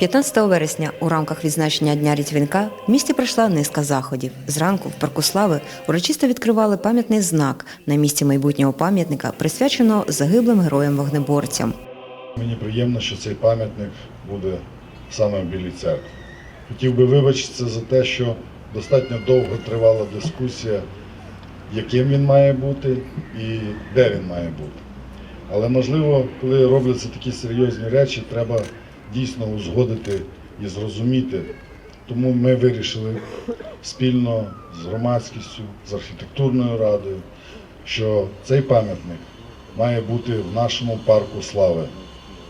«15 вересня у рамках відзначення Дня Різдвянка в місті пройшла низка заходів. Зранку в парку слави урочисто відкривали пам'ятний знак на місці майбутнього пам'ятника, присвяченого загиблим героям-вогнеборцям. Мені приємно, що цей пам'ятник буде саме в Білій церкві. Хотів би вибачитися за те, що достатньо довго тривала дискусія, яким він має бути і де він має бути. Але можливо, коли робляться такі серйозні речі, треба дійсно узгодити і зрозуміти. Тому ми вирішили спільно з громадськістю, з архітектурною радою, що цей пам'ятник має бути в нашому парку слави.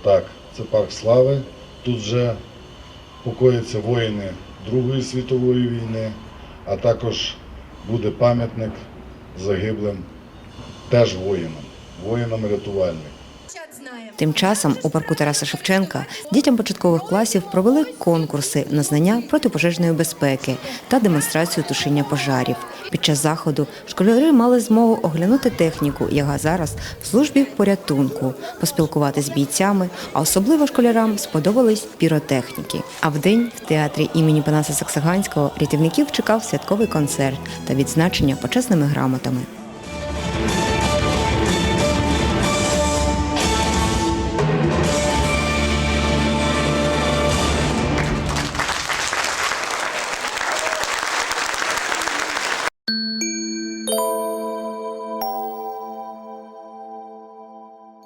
Так, це парк слави. Тут вже покояться воїни Другої світової війни, а також буде пам'ятник загиблим теж воїнам, воїнам-рятувальникам. Тим часом у парку Тараса Шевченка дітям початкових класів провели конкурси на знання протипожежної безпеки та демонстрацію тушіння пожарів. Під час заходу школярі мали змогу оглянути техніку, яка зараз в службі порятунку, поспілкуватися з бійцями, а особливо школярам сподобались піротехніки. А вдень в театрі імені Панаса Саксаганського рятівників чекав святковий концерт та відзначення почесними грамотами.